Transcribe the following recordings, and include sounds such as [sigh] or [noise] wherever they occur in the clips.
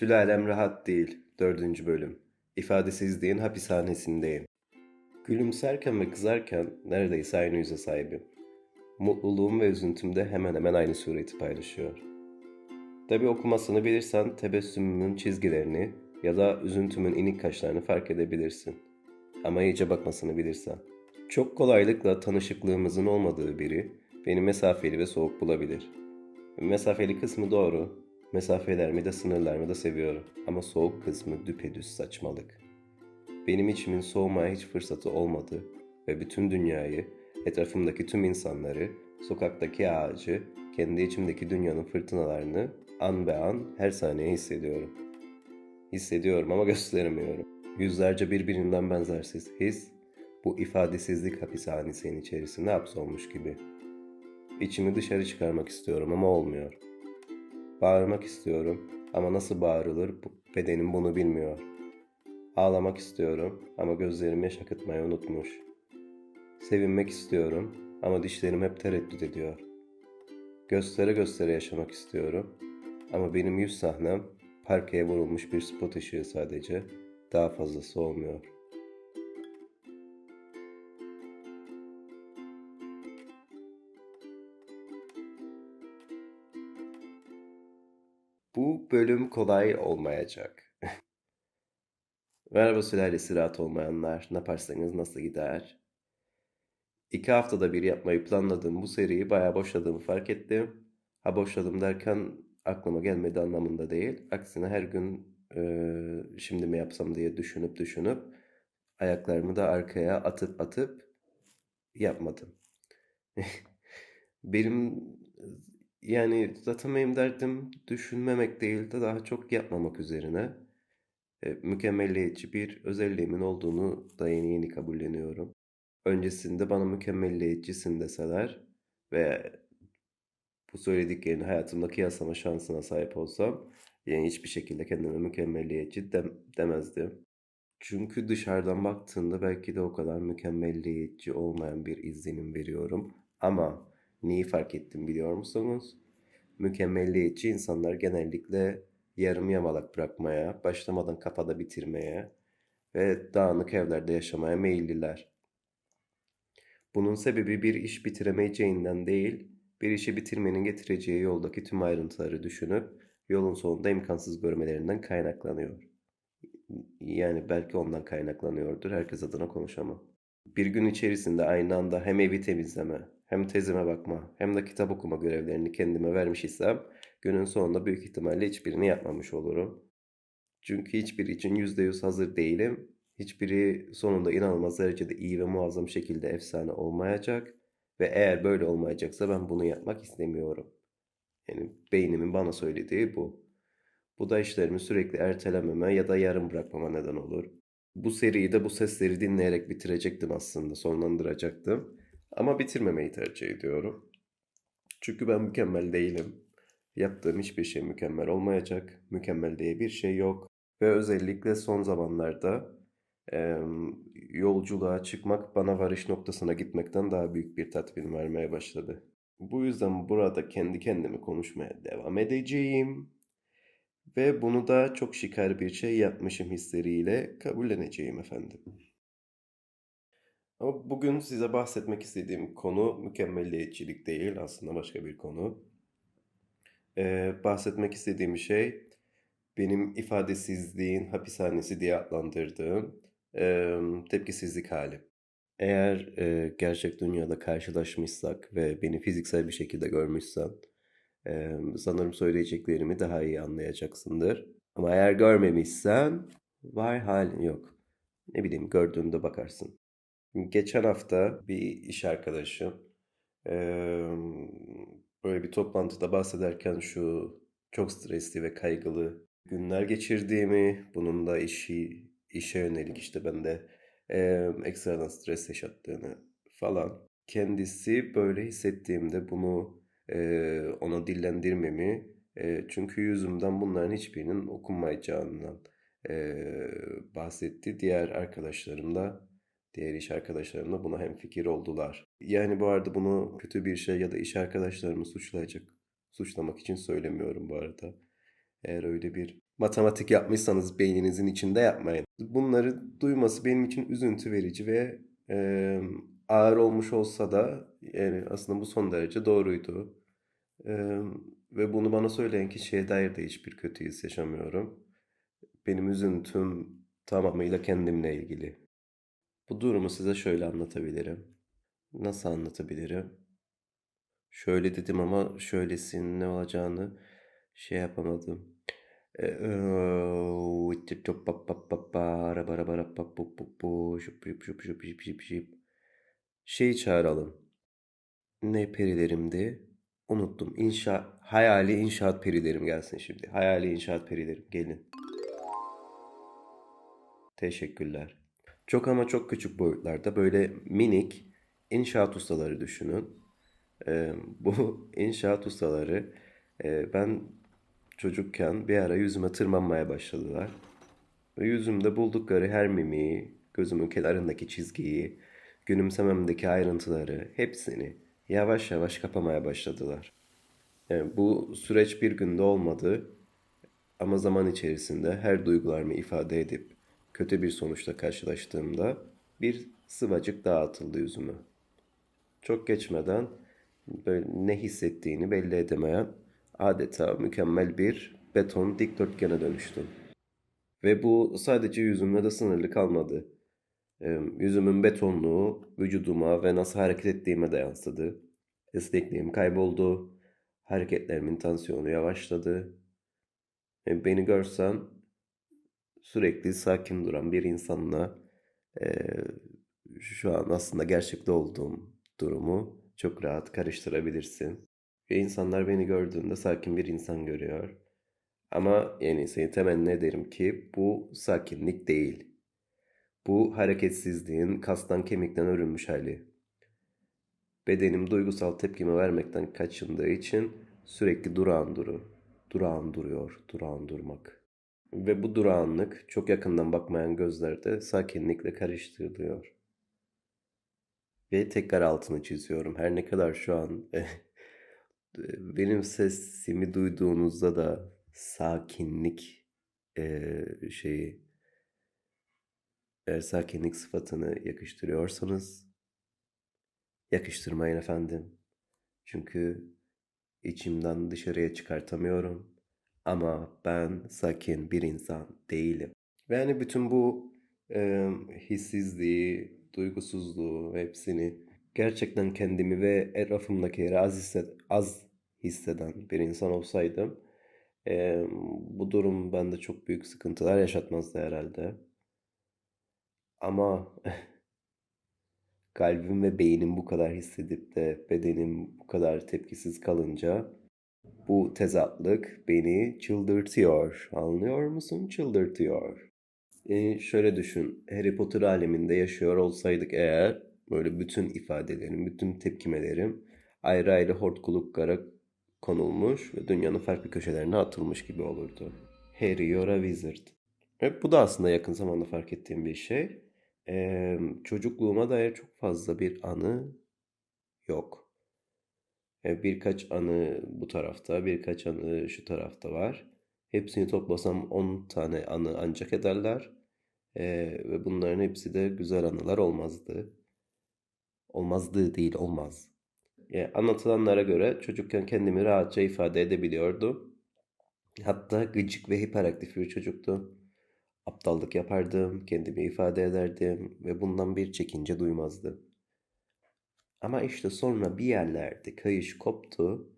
Sülalem rahat değil. Dördüncü bölüm. İfadesizliğin hapishanesindeyim. Gülümserken ve kızarken neredeyse aynı yüze sahibim. Mutluluğum ve üzüntüm de hemen hemen aynı sureti paylaşıyor. Tabi okumasını bilirsen tebessümümün çizgilerini ya da üzüntümün inik kaşlarını fark edebilirsin. Ama iyice bakmasını bilirsen. Çok kolaylıkla tanışıklığımızın olmadığı biri beni mesafeli ve soğuk bulabilir. Mesafeli kısmı doğru. Mesafelerimi de sınırlarımı da seviyorum. Ama soğuk kısmı düpedüz saçmalık. Benim içimin soğumaya hiç fırsatı olmadı ve bütün dünyayı, etrafımdaki tüm insanları, sokaktaki ağacı, kendi içimdeki dünyanın fırtınalarını an be an her saniye hissediyorum. Hissediyorum ama [laughs] gösteremiyorum. Yüzlerce birbirinden benzersiz his, bu ifadesizlik hapishanesinin içerisinde hapsolmuş gibi. İçimi dışarı çıkarmak istiyorum ama olmuyor. Bağırmak istiyorum ama nasıl bağırılır bedenim bunu bilmiyor. Ağlamak istiyorum ama gözlerim yaş unutmuş. Sevinmek istiyorum ama dişlerim hep tereddüt ediyor. Göstere göstere yaşamak istiyorum ama benim yüz sahnem parkeye vurulmuş bir spot ışığı sadece. Daha fazlası olmuyor. Bu bölüm kolay olmayacak. Merhaba sülalesi rahat olmayanlar. Ne yaparsanız nasıl gider? İki haftada bir yapmayı planladığım bu seriyi bayağı boşladığımı fark ettim. Ha boşladım derken aklıma gelmedi anlamında değil. Aksine her gün eee, şimdi mi yapsam diye düşünüp düşünüp ayaklarımı da arkaya atıp atıp yapmadım. [laughs] Benim yani zaten benim derdim düşünmemek değil de daha çok yapmamak üzerine. E, mükemmelliyetçi bir özelliğimin olduğunu da yeni yeni kabulleniyorum. Öncesinde bana mükemmelliyetçisin deseler ve bu söylediklerini hayatımda kıyaslama şansına sahip olsam yani hiçbir şekilde kendime mükemmelliyetçi dem- demezdim. Çünkü dışarıdan baktığında belki de o kadar mükemmelliyetçi olmayan bir izlenim veriyorum. Ama neyi fark ettim biliyor musunuz? Mükemmelliyetçi insanlar genellikle yarım yamalak bırakmaya, başlamadan kafada bitirmeye ve dağınık evlerde yaşamaya meyilliler. Bunun sebebi bir iş bitiremeyeceğinden değil, bir işi bitirmenin getireceği yoldaki tüm ayrıntıları düşünüp yolun sonunda imkansız görmelerinden kaynaklanıyor. Yani belki ondan kaynaklanıyordur. Herkes adına konuşamam. Bir gün içerisinde aynı anda hem evi temizleme, hem tezime bakma, hem de kitap okuma görevlerini kendime vermiş isem, günün sonunda büyük ihtimalle hiçbirini yapmamış olurum. Çünkü hiçbiri için %100 hazır değilim. Hiçbiri sonunda inanılmaz derecede iyi ve muazzam şekilde efsane olmayacak. Ve eğer böyle olmayacaksa ben bunu yapmak istemiyorum. Yani beynimin bana söylediği bu. Bu da işlerimi sürekli ertelememe ya da yarım bırakmama neden olur. Bu seriyi de bu sesleri dinleyerek bitirecektim aslında, sonlandıracaktım. Ama bitirmemeyi tercih ediyorum. Çünkü ben mükemmel değilim. Yaptığım hiçbir şey mükemmel olmayacak. Mükemmel diye bir şey yok. Ve özellikle son zamanlarda em, yolculuğa çıkmak bana varış noktasına gitmekten daha büyük bir tatmin vermeye başladı. Bu yüzden burada kendi kendime konuşmaya devam edeceğim. Ve bunu da çok şikar bir şey yapmışım hisleriyle kabulleneceğim efendim. Ama bugün size bahsetmek istediğim konu mükemmelliyetçilik değil, aslında başka bir konu. Ee, bahsetmek istediğim şey benim ifadesizliğin hapishanesi diye adlandırdığım e, tepkisizlik hali. Eğer e, gerçek dünyada karşılaşmışsak ve beni fiziksel bir şekilde görmüşsen, e, sanırım söyleyeceklerimi daha iyi anlayacaksındır. Ama eğer görmemişsen, var halin yok. Ne bileyim gördüğünde bakarsın. Geçen hafta bir iş arkadaşım böyle bir toplantıda bahsederken şu çok stresli ve kaygılı günler geçirdiğimi, bunun da işi işe yönelik işte bende eee ekstradan stres yaşattığını falan. Kendisi böyle hissettiğimde bunu ona dillendirmemi çünkü yüzümden bunların hiçbirinin okunmayacağından bahsetti. Diğer arkadaşlarım da Diğer iş arkadaşlarım da buna hemfikir oldular. Yani bu arada bunu kötü bir şey ya da iş arkadaşlarımı suçlayacak, suçlamak için söylemiyorum bu arada. Eğer öyle bir Matematik yapmışsanız beyninizin içinde yapmayın. Bunları duyması benim için üzüntü verici ve e, ağır olmuş olsa da yani aslında bu son derece doğruydu. E, ve bunu bana söyleyen kişiye dair de hiçbir kötü his yaşamıyorum. Benim üzüntüm tamamıyla kendimle ilgili. Bu durumu size şöyle anlatabilirim. Nasıl anlatabilirim? Şöyle dedim ama şöylesinin ne olacağını şey yapamadım. Şeyi çağıralım. Ne perilerimdi? Unuttum. İnşa hayali inşaat perilerim gelsin şimdi. Hayali inşaat perilerim gelin. Teşekkürler. Çok ama çok küçük boyutlarda böyle minik inşaat ustaları düşünün. Ee, [laughs] bu inşaat ustaları e, ben çocukken bir ara yüzüme tırmanmaya başladılar. Ve yüzümde buldukları her mimiği, gözümün kenarındaki çizgiyi, gülümsememdeki ayrıntıları, hepsini yavaş yavaş kapamaya başladılar. Yani bu süreç bir günde olmadı ama zaman içerisinde her duygularımı ifade edip kötü bir sonuçla karşılaştığımda bir sıvacık daha atıldı yüzüme. Çok geçmeden böyle ne hissettiğini belli edemeyen adeta mükemmel bir beton dikdörtgene dönüştüm. Ve bu sadece yüzümle de sınırlı kalmadı. Yüzümün betonluğu vücuduma ve nasıl hareket ettiğime de yansıdı. Esnekliğim kayboldu. Hareketlerimin tansiyonu yavaşladı. Beni görsen sürekli sakin duran bir insanla e, şu an aslında gerçekte olduğum durumu çok rahat karıştırabilirsin. Ve insanlar beni gördüğünde sakin bir insan görüyor. Ama yani seni temenni ederim ki bu sakinlik değil. Bu hareketsizliğin kastan kemikten örülmüş hali. Bedenim duygusal tepkimi vermekten kaçındığı için sürekli durağan duru. Durağan duruyor, durağan durmak. Ve bu durağanlık çok yakından bakmayan gözlerde sakinlikle karıştırılıyor. Ve tekrar altını çiziyorum. Her ne kadar şu an benim sesimi duyduğunuzda da sakinlik e, şeyi eğer sakinlik sıfatını yakıştırıyorsanız yakıştırmayın efendim. Çünkü içimden dışarıya çıkartamıyorum. Ama ben sakin bir insan değilim. Ve yani bütün bu e, hissizliği, duygusuzluğu hepsini gerçekten kendimi ve etrafımdakileri az, hisset, az hisseden bir insan olsaydım e, bu durum bende çok büyük sıkıntılar yaşatmazdı herhalde. Ama [laughs] kalbim ve beynim bu kadar hissedip de bedenim bu kadar tepkisiz kalınca bu tezatlık beni çıldırtıyor. Anlıyor musun? Çıldırtıyor. E, şöyle düşün. Harry Potter aleminde yaşıyor olsaydık eğer böyle bütün ifadelerim, bütün tepkimelerim ayrı ayrı hortkuluklara konulmuş ve dünyanın farklı köşelerine atılmış gibi olurdu. Harry, you're a wizard. Evet, bu da aslında yakın zamanda fark ettiğim bir şey. Ee, çocukluğuma dair çok fazla bir anı yok. Ee, birkaç anı bu tarafta, birkaç anı şu tarafta var. Hepsini toplasam 10 tane anı ancak ederler. Ee, ve bunların hepsi de güzel anılar olmazdı. Olmazdı değil, olmaz. Yani anlatılanlara göre çocukken kendimi rahatça ifade edebiliyordum. Hatta gıcık ve hiperaktif bir çocuktum. Aptallık yapardım, kendimi ifade ederdim ve bundan bir çekince duymazdım. Ama işte sonra bir yerlerde kayış koptu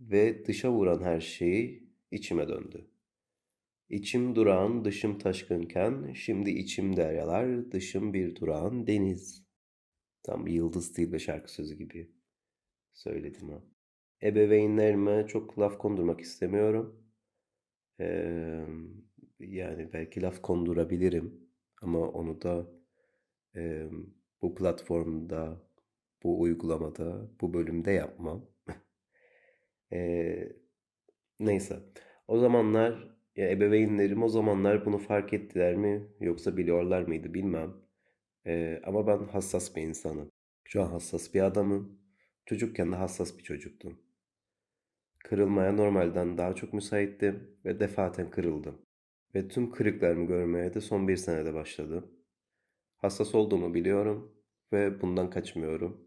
ve dışa vuran her şey içime döndü. İçim durağan, dışım taşkınken, şimdi içim deryalar, dışım bir durağan deniz. Tam bir Yıldız Tilbe şarkı sözü gibi söyledim ha. Ebeveynlerime çok laf kondurmak istemiyorum. Ee, yani belki laf kondurabilirim ama onu da e, bu platformda, bu uygulamada, bu bölümde yapmam. [laughs] e, neyse. O zamanlar ya ebeveynlerim o zamanlar bunu fark ettiler mi yoksa biliyorlar mıydı bilmem. E, ama ben hassas bir insanım. Şu an hassas bir adamım. Çocukken de hassas bir çocuktum. Kırılmaya normalden daha çok müsaittim ve defaten kırıldım. Ve tüm kırıklarımı görmeye de son bir senede başladım. Hassas olduğumu biliyorum ve bundan kaçmıyorum.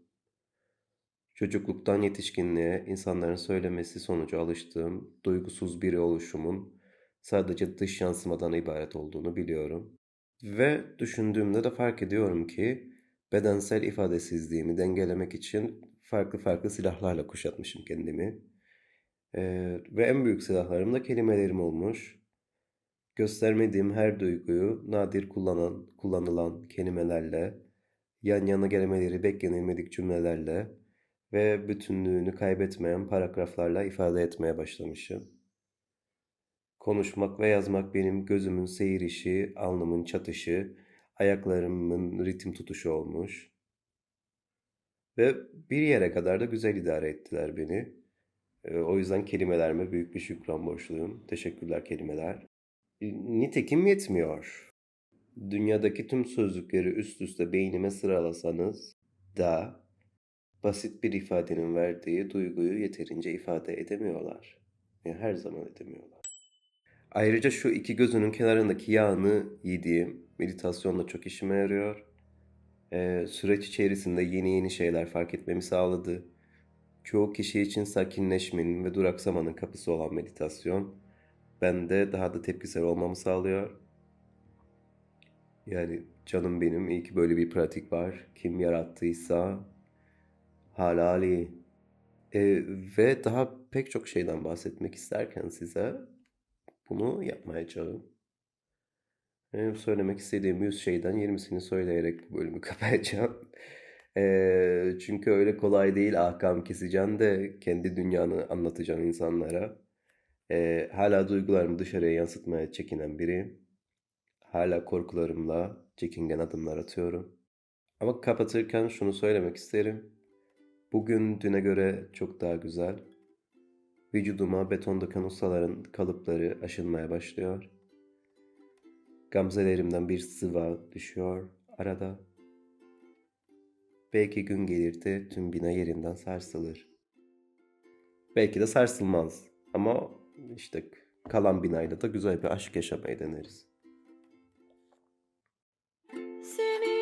Çocukluktan yetişkinliğe insanların söylemesi sonucu alıştığım duygusuz biri oluşumun sadece dış yansımadan ibaret olduğunu biliyorum. Ve düşündüğümde de fark ediyorum ki bedensel ifadesizliğimi dengelemek için farklı farklı silahlarla kuşatmışım kendimi. Ee, ve en büyük silahlarım da kelimelerim olmuş. Göstermediğim her duyguyu nadir kullanan, kullanılan kelimelerle, yan yana gelmeleri beklenilmedik cümlelerle ve bütünlüğünü kaybetmeyen paragraflarla ifade etmeye başlamışım. Konuşmak ve yazmak benim gözümün seyirişi, alnımın çatışı, ayaklarımın ritim tutuşu olmuş. Ve bir yere kadar da güzel idare ettiler beni. Ee, O yüzden kelimelerime büyük bir şükran borçluyum. Teşekkürler kelimeler. E, Nitekim yetmiyor. Dünyadaki tüm sözcükleri üst üste beynime sıralasanız da basit bir ifadenin verdiği duyguyu yeterince ifade edemiyorlar. Yani her zaman edemiyorlar. Ayrıca şu iki gözünün kenarındaki yağını yediğim meditasyonla çok işime yarıyor. Ee, süreç içerisinde yeni yeni şeyler fark etmemi sağladı. Çoğu kişi için sakinleşmenin ve duraksamanın kapısı olan meditasyon bende daha da tepkisel olmamı sağlıyor. Yani canım benim iyi ki böyle bir pratik var. Kim yarattıysa halali. Ee, ve daha pek çok şeyden bahsetmek isterken size bunu yapmayacağım. Benim söylemek istediğim 100 şeyden 20'sini söyleyerek bu bölümü [laughs] kapayacağım. Ee, çünkü öyle kolay değil ahkam keseceksin de kendi dünyanı anlatacaksın insanlara. Ee, hala duygularımı dışarıya yansıtmaya çekinen biri. Hala korkularımla çekingen adımlar atıyorum. Ama kapatırken şunu söylemek isterim. Bugün düne göre çok daha güzel. Vücuduma beton döken kalıpları aşınmaya başlıyor. Gamzelerimden bir sıva düşüyor arada. Belki gün gelir de tüm bina yerinden sarsılır. Belki de sarsılmaz. Ama işte kalan binayla da güzel bir aşk yaşamayı deneriz. Seni